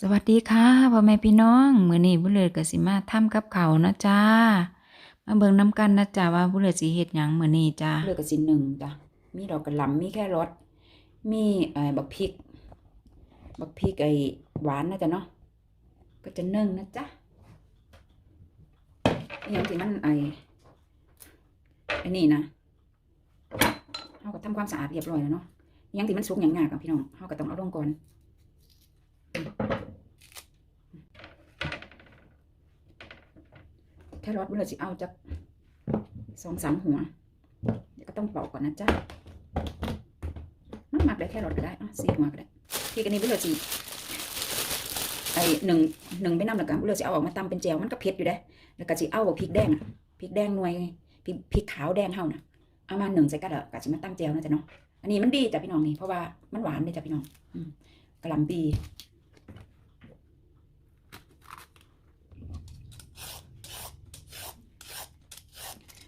สวัสดีค่ะพ่อแม่พี่น้องมื้อนี้บุเลิศก็สิมาทำกับเขานะจ้ามาเบิ่งนํกันนะจ้าว่าบุเลิศสิเฮ็ดหยังมื้อนี้จ้าเลือกกับสิหนึ่งจ้ะมีดอกกระหล่ำมีแค่รสมีเอ่อบักพริก บักพริกไอ้หวานนะจ๊ะเนาะก็จะนึ่งนะจ๊ะอย่างที่มันไอ้ไอ้นี่นะเขาก็ทำความสะอาดเรียบร้อยแล้วเนาะอย่างที่มันสุกอย่างงากับพี่น้องเขาก็ต้องเอาลงก่อน แค่รสเมื่อสิเอาจากสองสามหัว เดี๋ยวก็ต้องปอกก่อนนะจ๊ะมันหมักได้แค่รสก็ได้อะสี่หัวก็ได้พริกอันนี้เวลาสิไอหนึ่งหนึ่งไม่นำหลักกันเวลาสิเอาออกมาตำเป็นแจวมันก็เผ็ดอยู่ได้แล้วก็สิเอาพริกแดงอะพริกแดงหน่วยพริกพริกขาวแดงเฮาน่ะเอามาหนึ่งใส่กระดาษกะสิมาตำแจวนะจ๊ะเนาะอันนี้มันดีจ้ะพี่น้องนี่เพราะว่ามันหวานเลยจ้ะพี่น้องอืมกระลำปี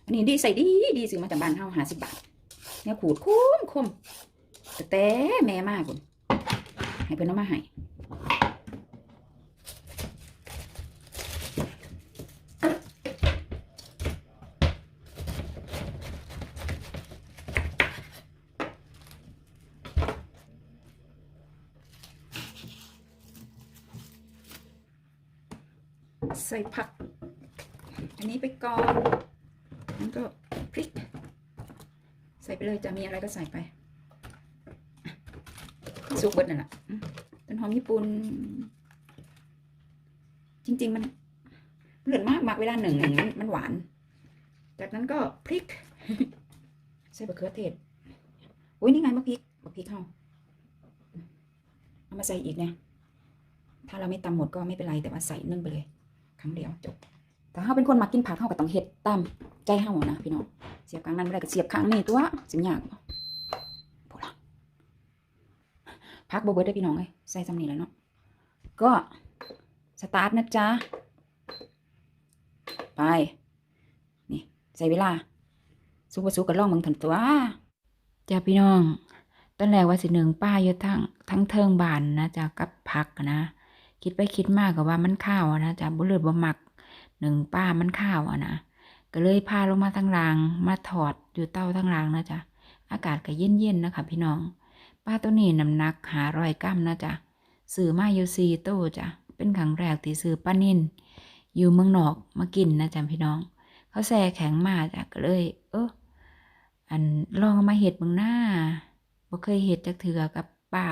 อันนี้ดีใส่ดีดีซื้อมาจากบ้านเฮาหาสิบบาทเนี่ยขูดคุ้มคุ้มแต่แต่แม่มากคุณให้เพิ่นเอามาให้ใส่ผัก อันนี้ไปก่อน ก็พริก ใส่ไปเลยจะมีอะไรก็ใส่ไปซุกเบิดนั่นแหละต้นหอมญี่ปุ่น จริง ๆ มันเลือดมากมากเวลาหนึ่งหนึ่งมันมันหวาน จากนั้นก็พริก ใส่บะเขือเทศอุ้ยนี่ไงมะพริกมะพริกเข้าเอามาใส่อีกเนี่ยถ้าเราไม่ตำหมดก็ไม่เป็นไรแต่ว่าใส่นึ่งไปเลย ครั้งเดียวจบแต่ถ้าเป็นคนมากินผักเขาก็ต้องเฮ็ดตา ใจเฮานะพี่น้องเสียบครั้งนั้นไม่ได้ก็เสียบครั้งนี้ตัวสิยากบ่พอละพักบ่เบิดได้พี่น้องเอ้ยใส่ซ้ำนี่แล้วเนาะก็สตาร์ทนะจ๊ะไปนี่ใส่เวลาสุกบ่สุกก็ลองเบิ่งทันตัวจ้าพี่น้องตอนแรกว่าสิหนึ่งป้าอยู่ทั้งทั้งเทิงบานนะจ้ากับผักนะคิดไปคิดมากก็ว่ามันข้าวนะจ้าบุเลิศบ่มักหนึ่งป้ามันข้าวอะนะ ก็เลยพาลงมาทั้งราง มาถอดอยู่เต้าทั้งรางนะจ๊ะอากาศก็เย็นๆนะคะพี่น้องป้าตัวนี้น้ำหนักหาร้อยกรัมนะจ๊ะซื้อมาอยู่ซีโต้จ้ะเป็นครั้งแรกที่ซื้อป้านินอยู่เมืองนอกมากินนะจ๊ะพี่น้อง เขาแซ่แข็งมาจ้ะก็เลย เอออันลองมาเห็ดเมืองหน้าบ่เคยเห็ดจักเถือกับป้า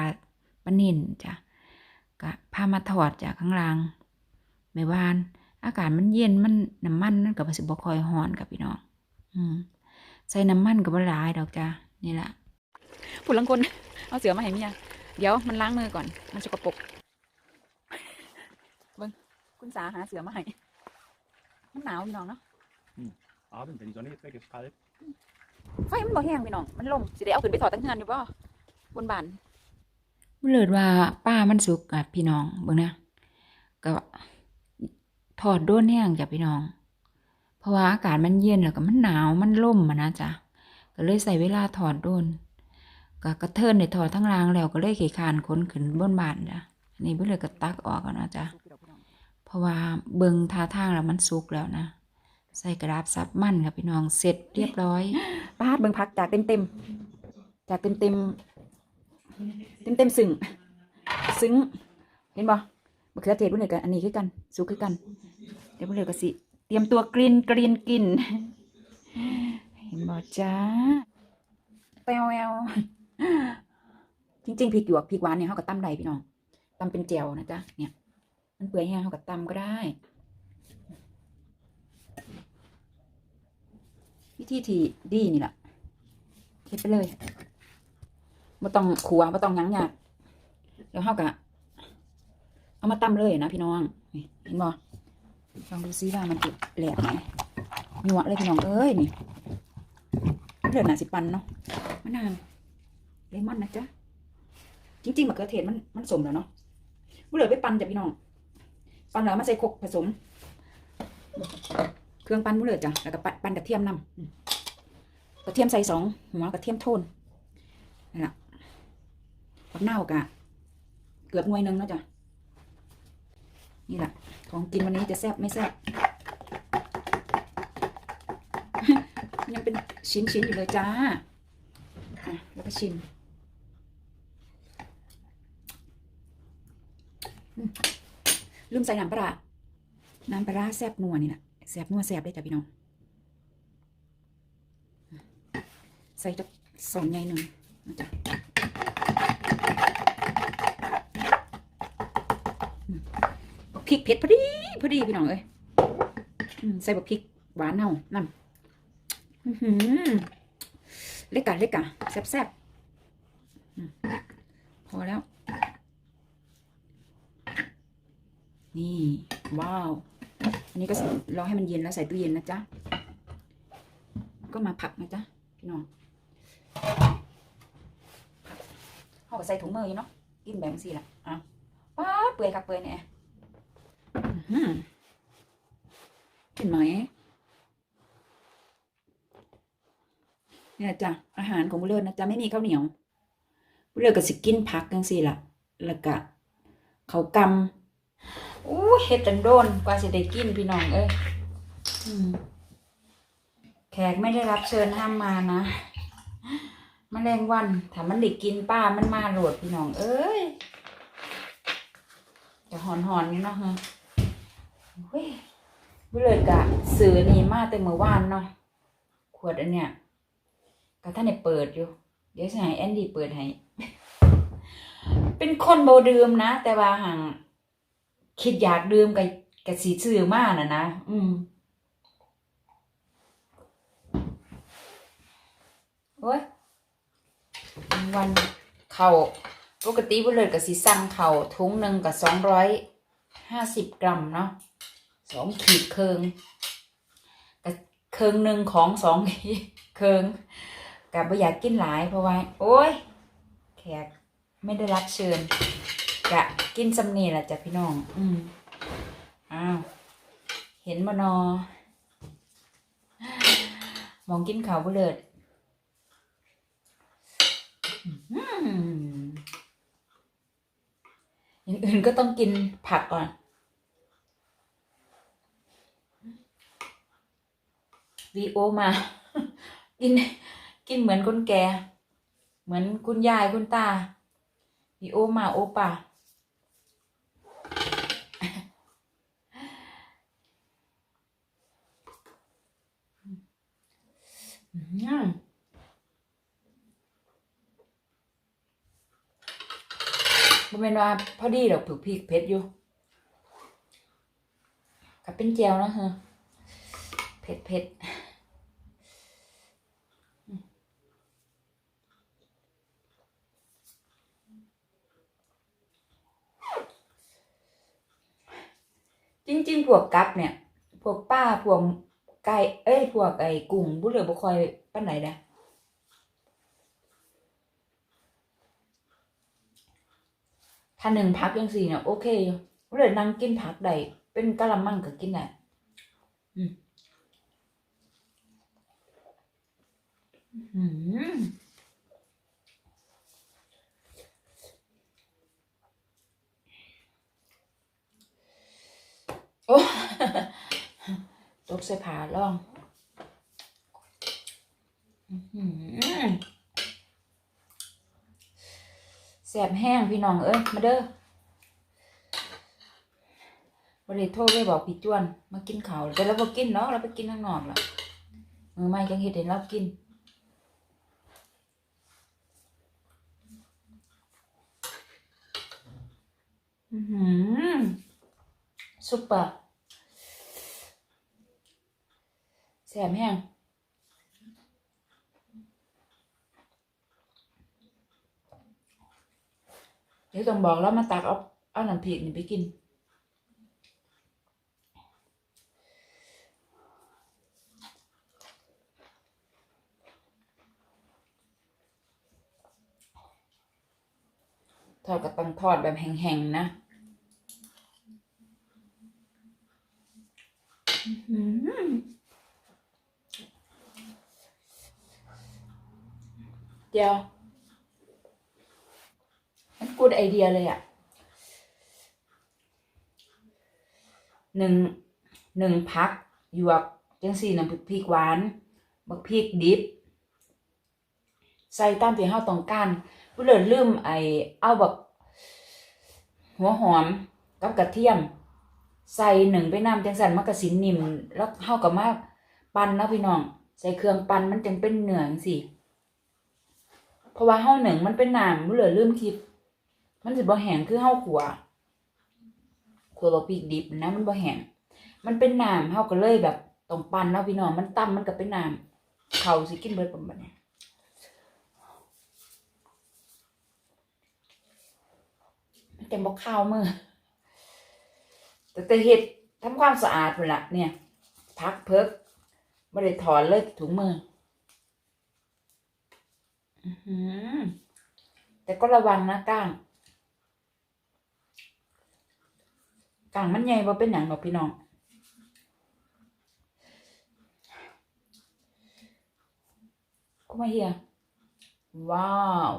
ป้านินจ้ะก็พามาถอดจากข้างล่างแม่บ้าน อากาศมันเย็นมันน้ำมันนั่นกับสิบ่คอยฮ้อนกับพี่น้องอืมใส่น้ำมันกับบ่หลายดอกจ้ะนี่แหละผู้ลังคนเอาเสือมาให้เมียเดี๋ยวมันล้างมือก่อน มันสกปรกเบิ่งคุณสาหาเสือมาให้มันหนาวพี่น้องเนาะ Abend, wenn die Sonne jetzt weg ist, kalt. ไฟมันบ่แห้งพี่น้อง มันลมสิได้เอาขึ้นไปถอดตั้งเฮือนอยู่บ่บนบานบ่เลิศว่าป้ามันสุกอะพี่น้องเบิ่งนะก็ ถอดโดนแห้งจ้ะพี่น้อง เพราะว่าอากาศมันเย็นแล้วก็มันหนาวมันล่มอะนะจ๊ะก็เลยใส่เวลาถอดโดนก็กระเทินในถอดทั้งรางแล้วก็เลยขี่คานค้นขึ้นบนบานจ้ะอันนี้บ่เลยก็ตักออกแล้วนะจ๊ะเพราะว่าเบิงท่าทางแล้วมันสุกแล้วนะใส่กระดาษซับมันค่ะพี่น้องเสร็จเรียบร้อยปาดเบิงพักจากเต็มเต็มจากเต็มเต็มเต็มเต็มซึ้งซึ้งเห็นบ่ มะเขือเทศบุญเลยกันอันนี้คือกันสุกคือกัน เดี๋ยวบุญเลยก็สิ เตรียมตัวกรีนกรีนกินเห็นบ่จ้าแปวแววจริงๆพริกหยวกพริกหวานเนี่ยเขาก็ตำได้พี่น้องตำเป็นแจวนะจ๊ะเนี่ย มันเปื่อยแห้งเขาก็ตำก็ได้ วิธีที่ดีนี่แหละเฮ็ดไปเลยไม่ต้องขัวไม่ต้องยั้งยากเดี๋ยวเฮากะ เอามาตำเลยนะพี่น้องเห็นบ่ลองดูซิว่ามันจะแหลกไหมหนวดเลยพี่น้องเอ้ยนี่เลือดหนาสิปันเนาะมะนาวเลมอนนะจ๊ะจริงๆมะเขือเทศมันมันสมแล้วเนาะบุเหลือไปปั่นจ้ะพี่น้อง ปันแล้วมาใส่ครกผสม เครื่องปั้นบุเหลือจ้ะแล้วก็ปั่นปันกระเทียมนำอืมกระเทียมใส่สองหัวกระเทียมโทนนั่นแหละผักเน่ากะ เกือบหน่วยหนึงแล้วจ้ะ นี่แหละ ของกินวันนี้จะแซ่บไม่แซ่บยังเป็นชิ้นๆอยู่เลยจ้าแล้วก็ชิมลืมใส่น้ำปลา น้ำปลาร้าแซ่บนัวนี่แหละแซ่บนัวแซ่บได้จ้ะพี่น้อง ใส่จักสองใหญ่หนึ่งนะจ๊ะอืม พริกเผ็ดพอดีพอดีพี่น้องเอ้ยใส่บักพริกหวานเอานั่นเล็กกะเล็กกะแซ่บแซบๆพอแล้ว นี่ ว้าว อันนี้ก็รอให้มันเย็นแล้วใส่ตู้เย็นนะจ๊ะ ก็มาผักนะจ๊ะ พี่น้องเขาก็ใส่ถุงมืออยู่เนาะกินแบบนี้แหละอะป้าเปื่อยกับเปื่อยเนี่ย เห็นไหมเนี่ยจ้ะอาหารของบุเลิศนะจ๊ะไม่มีข้าวเหนียวบุเลิศก็สิกินผักจังสี่ละแล้วก็เขากำอู้เห็ดจันโดนกว่าสิได้กินพี่น้องเอ้ยอแขกไม่ได้รับเชิญห้ามมานะมแมลงวันถามมันได้กินป้ามันมาโหลดพี่น้องเอ้ยจะหอนหอนๆนี่เนาะฮะ เฮ้ยวิเลยกะซื้อนี่มาแต่เมื่อวานเนาะขวดอันเนี้ยก็ท่านได้เปิดอยู่ เดี๋ยวสิให้แอนดี้เปิดให้เป็นคนโบดื่มนะ แต่ว่าห่างคิดอยากดื่มกับกับสีซื้อมากนะนะอืมโอ้ยวันเข่าปกติบุเลยกับสีสั่งเข่าทุงหนึ่งกับสองร้อยห้าสิบกรัมเนาะ สองขีดเคิงกับเคิงหนึ่งของสองขีดเคิงกับไม่อยากกินหลายเพราะว่าโอ้ยแขกไม่ได้รับเชิญกะกินสำเนีแหละจ้ะพี่น้อง อืมอ้าวเห็นมานอมองกินเขาวบุเลิศอย่างอื่นก็ต้องกินผักก่อน วีโอมา กินกินเหมือนคนแก่ เหมือนคุณยายคุณตาวีโอมาโอป่าอืมมันเป็นว่าพอดีดอกผือพริกเผ็ดอยู่กับเป็นแจวนะฮะเผ็ดเผ็ด จริง ๆ พวกกับเนี่ย พวกป้าพวกไก่เอ้ย พวกไอ้กุ้งบุเหลือบุคอยป้านไหนนะถ้าหนึ่งพักยังสี่เนี่ยโอเคอยู่เลยนั่งกินผักได้เป็นกะละมังก็กินได้อืมอืมโอ้ ตกใส่ผาล่องแสบแห้งพี่น้องเอ้ยมาเด้อบริโทรไปบอกพี่จวน มากินข้าวแต่เราบ่กินเนาะเราไปกินข้างนอกล่ะมือไม่จังเฮ็ดให้เรากินอือหือซุปเปอร์ แสบแห้งเดี๋ยวต้องบอกแล้วมาตักเอาเอาหน้ำพริกนี่ไปกิน ทอดก็ต้องทอดแบบแห้งๆนะอื้อหือ เดี๋ยวมันกูดไอเดียเลยอะหนึ่งหนึ่งพักหยวกจังสี่น้ำพริกหวานบักพริกดิบ ใส่ตามที่เฮาต้องการผู้เลิศลืมไอเอาแบบหัวหอมกับกระเทียม ใส่หนึ่งไปน้ำจังสันมันก็สินิ่มแล้วเฮากับมาปั่นนะพี่น้อง ใส่เครื่องปั่นมันจึงเป็นเนื้อจังซี่ เพราะว่าเฮาหนึ่งมันเป็นน้ำผู้เลิศลืมคิด มันสิบ่แห้งคือเฮาขัวขัวบักพริกดิบนะมันบ่แห้งมันเป็นน้ำเฮาก็เลยแบบต้องปั่นเนาะพี่น้องมันตั้มมันก็เป็นน้ำเขาสิกินเบิดประมาณนี้มันจะบอกข้าวมือแต่แต่เห็ดทำความสะอาดหมดละเนี่ย พักเพิกไม่ได้ถอนเลยถุงมือ แต่ก็ระวังนะก้างก้างมันใหญ่ว่าเป็นอย่างหรอกพี่น้องก็มาเฮียว้าว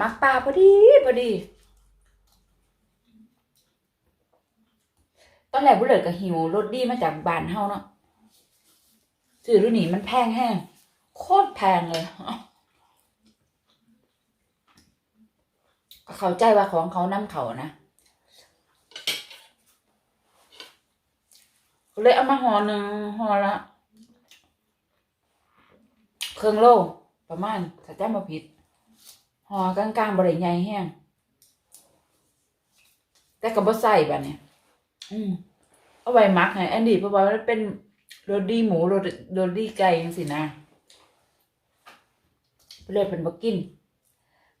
มักปลาพอดีพอดี ตอนแรกบุเลิศก็หิวรถดีมาจากบ้านเฮาเนาะ ซื้อรุ่นนี้มันแพงแห้งโคตรแพงเลยเขาใจว่าของเขานำเขานะเลยเอามาห่อหนึ่งห่อละเครื่องโลประมาณถ้าจำมาผิดห่อกลางๆบริใหญ่แห้งแต่ก็บ่ใส่บัดเนี่ยอืมเอาไว้มักให้อันดีเพราะว่ามันเป็น โรดี้หมูโรดโรดี้ไก่จังซี่นะเลยเป็นบ่กิน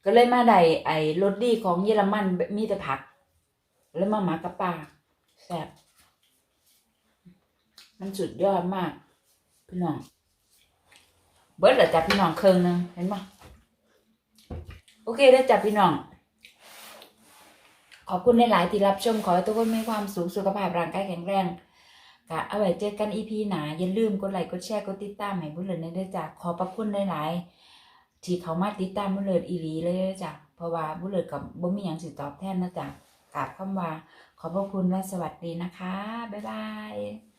ก็เลยมาได้ไอ้โรดี้ของเยอรมันมีแต่ผัก แล้วมาหมักกับปลาแซ่บมันสุดยอดมาก พี่น้อง เบิดแล้วจ้ะพี่น้องเครื่องนึงเห็นปะโอเคได้จ้ะพี่น้องขอบคุณในหลายที่รับชม ขอให้ทุกคนมีความสุขสุขภาพร่างกายแข็งแรง กะเอาไว้เจอกันอีพีหนาอย่าลืมกดไลค์กดแชร์กดติดตามให้บุญเลิศในเด้จ้ะขอประคุณหลายๆที่เขามาติดตามบุญเลิศอีหลีเลยเด้อจ้ะเพราะว่าบุญเลิศกับบ่มีอย่างสิตอบแทนนะจ้ะกราบคำว่าขอบพระคุณและสวัสดีนะคะบ๊ายบาย